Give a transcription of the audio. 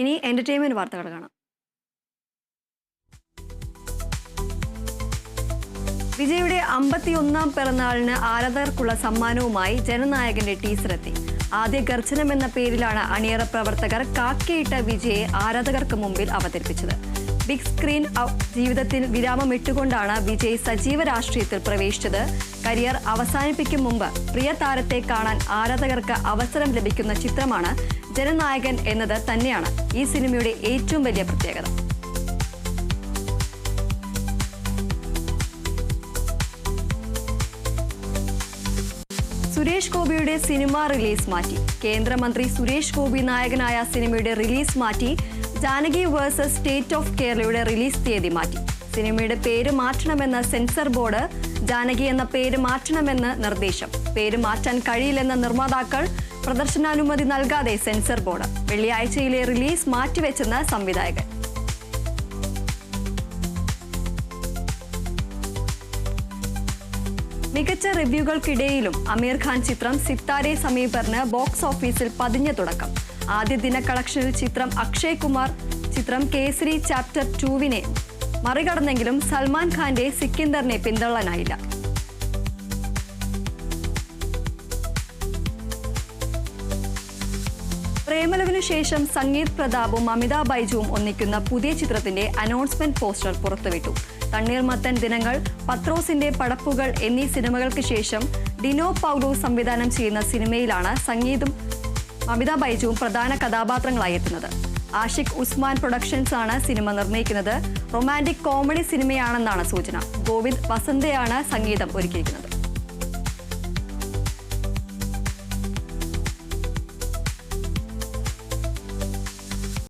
ഇനി എന്റർടൈൻമെന്റ് വാർത്തകൾ കാണാം. വിജയുടെ അമ്പത്തിയൊന്നാം പിറന്നാളിന് ആരാധകർക്കുള്ള സമ്മാനവുമായി ജനനായകന്റെ ടീസർ എത്തി ആദ്യ ഗർജനം എന്ന പേരിലാണ് അണിയറ പ്രവർത്തകർ കാക്കയിട്ട വിജയെ ആരാധകർക്ക് മുമ്പിൽ അവതരിപ്പിച്ചത്. ബിഗ് സ്ക്രീൻ ജീവിതത്തിൽ വിരാമം ഇട്ടുകൊണ്ടാണ് വിജയ് സജീവ രാഷ്ട്രീയത്തിൽ പ്രവേശിച്ചത്. കരിയർ അവസാനിപ്പിക്കും മുമ്പ് പ്രിയ താരത്തെ കാണാൻ ആരാധകർക്ക് അവസരം ലഭിക്കുന്ന ചിത്രമാണ് ജനനായകൻ എന്നത് തന്നെയാണ്. ഈ സിനിമയുടെ ഏറ്റവും വലിയ പ്രത്യേകത. സുരേഷ് ഗോപിയുടെ സിനിമ റിലീസ് മാറ്റി. കേന്ദ്രമന്ത്രി സുരേഷ് ഗോപി നായകനായ സിനിമയുടെ റിലീസ് മാറ്റി. ജാനകി വേഴ്സസ് സ്റ്റേറ്റ് ഓഫ് കേരളയുടെ റിലീസ് തീയതി മാറ്റി. സിനിമയുടെ പേര് മാറ്റണമെന്ന് സെൻസർ ബോർഡ് ജാനകി എന്ന പേര് മാറ്റണമെന്ന് നിർദ്ദേശം. പേര് മാറ്റാൻ കഴിയില്ലെന്ന നിർമ്മാതാക്കൾ പ്രദർശനാനുമതി നൽകാതെ സെൻസർ ബോർഡ്. വെള്ളിയാഴ്ചയിലെ റിലീസ് മാറ്റിവെച്ചെന്ന് സംവിധായകൻ. മികച്ച റിവ്യൂകൾക്കിടയിലും അമീർ ഖാൻ ചിത്രം സിത്താരെ സമീപറിന് ബോക്സ് ഓഫീസിൽ പതിഞ്ഞ തുടക്കം. ആദ്യ ദിന കളക്ഷനിൽ ചിത്രം അക്ഷയ് കുമാർ ചിത്രം കേസരി ചാപ്റ്റർ ടൂവിനെ മറികടന്നെങ്കിലും സൽമാൻ ഖാന്റെ സിക്കിന്ദറിനെ പിന്തള്ളാനായില്ല. പ്രേമലവിനു ശേഷം സംഗീത് പ്രതാപും അമിതാ ബൈജുവും ഒന്നിക്കുന്ന പുതിയ ചിത്രത്തിന്റെ അനൗൺസ്മെന്റ് പോസ്റ്റർ പുറത്തുവിട്ടു. തണ്ണീർമത്തൻ ദിനങ്ങൾ പത്രോസിന്റെ പടപ്പുകൾ എന്നീ സിനിമകൾക്ക് ശേഷം ഡിനോ പൗലോ സംവിധാനം ചെയ്യുന്ന സിനിമയിലാണ് സംഗീതും അമിതാ ബൈജുവും പ്രധാന കഥാപാത്രങ്ങളായി എത്തുന്നത്. ആഷിഖ് ഉസ്മാൻ പ്രൊഡക്ഷൻസ് ആണ് സിനിമ നിർമ്മിക്കുന്നത് റൊമാന്റിക് കോമഡി സിനിമയാണെന്നാണ് സൂചന. ഗോവിന്ദ് വസന്തയാണ് സംഗീതം ഒരുക്കിയിരിക്കുന്നത്.